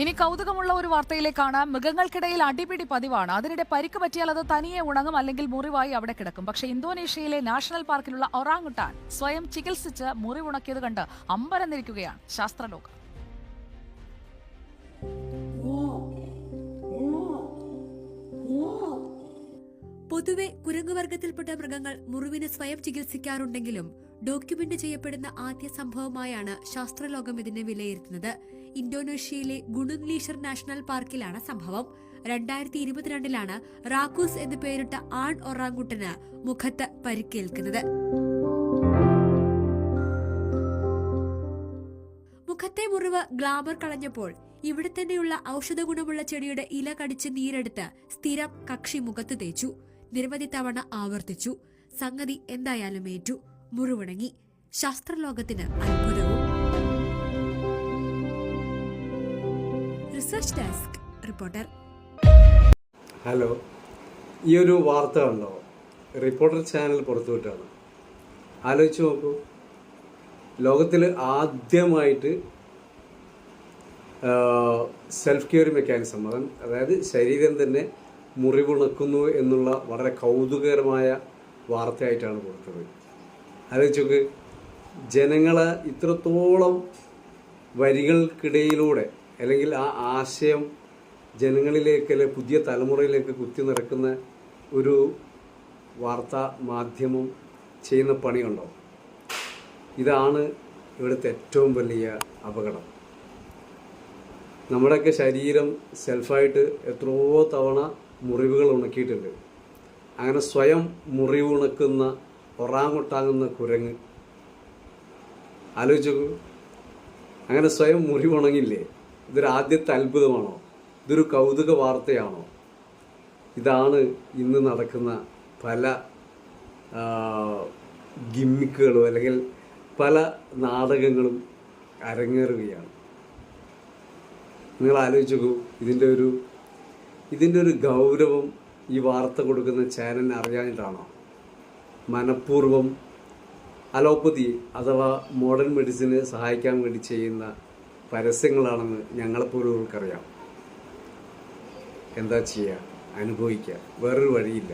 ഇനി കൗതുകമുള്ള ഒരു വാർത്തയിലേക്കാണ്. മൃഗങ്ങൾക്കിടയിൽ അടിപിടി പതിവാണ്. അതിനിടെ പരിക്ക് പറ്റിയാൽ അത് തനിയെ ഉണങ്ങും അല്ലെങ്കിൽ മുറിവായി അവിടെ കിടക്കും. പക്ഷെ ഇന്തോനേഷ്യയിലെ നാഷണൽ പാർക്കിലുള്ള ഒറാങ്ങുട്ടാൻ സ്വയം ചികിത്സിച്ച് മുറിവുണക്കിയത് കണ്ട് അമ്പരന്നിരിക്കുകയാണ് ശാസ്ത്രലോകം. പൊതുവെ കുരങ്ങുവർഗത്തിൽപ്പെട്ട മൃഗങ്ങൾ മുറിവിന് സ്വയം ചികിത്സിക്കാറുണ്ടെങ്കിലും ഡോക്യുമെന്റ് ചെയ്യപ്പെടുന്ന ആദ്യ സംഭവമായാണ് ശാസ്ത്രലോകം ഇതിനെ വിലയിരുത്തുന്നത്. ഇന്തോനേഷ്യയിലെ ഗുണുങ്ലീഷർ നാഷണൽ പാർക്കിലാണ് സംഭവം. രണ്ടായിരത്തി ഇരുപത്തിരണ്ടിലാണ് റാക്കൂസ് എന്ന് പേരിട്ട ആൺ ഒറാങ്കുട്ടന് മുഖത്ത് പരിക്കേൽക്കുന്നത്. മുഖത്തെ മുറിവ് ഗ്ലാമർ കളഞ്ഞപ്പോൾ ഇവിടെ തന്നെയുള്ള ഔഷധ ഗുണമുള്ള ചെടിയുടെ ഇല കടിച്ച് നീരെടുത്ത് സ്ഥിരം കക്ഷി മുഖത്ത് തേച്ചു. നിരവധി തവണ ആവർത്തിച്ചു. സംഗതി എന്തായാലും ഏറ്റു. മുറിവുണങ്ങി. ശാസ്ത്രലോകത്തിന് അത്ഭുതവും റിസർച്ച് ഡെസ്ക് റിപ്പോർട്ടർ. ഹലോ ഈ ഒരു വാർത്ത കണ്ടോ? റിപ്പോർട്ടർ ചാനൽ പുറത്തുവിട്ടാണ് ആലോചിച്ച് നോക്കൂ. ലോകത്തിൽ ആദ്യമായിട്ട് സെൽഫ് കെയർ മെക്കാനിസം അത് അതായത് ശരീരം തന്നെ മുറിവുണക്കുന്നു എന്നുള്ള വളരെ കൗതുകകരമായ വാർത്തയായിട്ടാണ് കൊടുത്തത് ആലോചിച്ച് നോക്ക്. ജനങ്ങളെ ഇത്രത്തോളം വരികൾക്കിടയിലൂടെ അല്ലെങ്കിൽ ആ ആശയം ജനങ്ങളിലേക്ക് അല്ലെ പുതിയ തലമുറയിലേക്ക് കുത്തി നിറക്കുന്ന ഒരു വാർത്താ മാധ്യമം ചെയ്യുന്ന പണിയുണ്ടോ? ഇതാണ് ഇവിടുത്തെ ഏറ്റവും വലിയ അപകടം. നമ്മുടെയൊക്കെ ശരീരം സെൽഫായിട്ട് എത്രയോ തവണ മുറിവുകൾ ഉണക്കിയിട്ടുണ്ട്. അങ്ങനെ സ്വയം മുറിവ് ഉണക്കുന്ന ഒറാങ്ങൊട്ടാങ്ങുന്ന കുരങ്ങ്. ആലോചിച്ചു അങ്ങനെ സ്വയം മുറിവുണങ്ങില്ലേ ഇതൊരു ആദ്യത്തെ അത്ഭുതമാണോ? ഇതൊരു കൗതുക വാർത്തയാണോ? ഇതാണ് ഇന്ന് നടക്കുന്ന പല ഗിമ്മിക്കുകളും അല്ലെങ്കിൽ പല നാടകങ്ങളും അരങ്ങേറുകയാണ്. നിങ്ങൾ ആലോചിച്ച് നോക്കൂ ഇതിന്റെ ഒരു ഇതിന്റെ ഒരു ഗൗരവം ഈ വാർത്ത കൊടുക്കുന്ന ചാനലിന് അറിയാനിട്ടാണോ മനഃപൂർവം അലോപ്പതി അഥവാ മോഡേൺ മെഡിസിനെ സഹായിക്കാൻ വേണ്ടി ചെയ്യുന്ന പരസ്യങ്ങളാണെന്ന് ഞങ്ങളെപ്പോലുള്ളവർക്കറിയാം എന്താ ചെയ്യുക അനുഭവിക്കുക വേറൊരു വഴിയില്ല.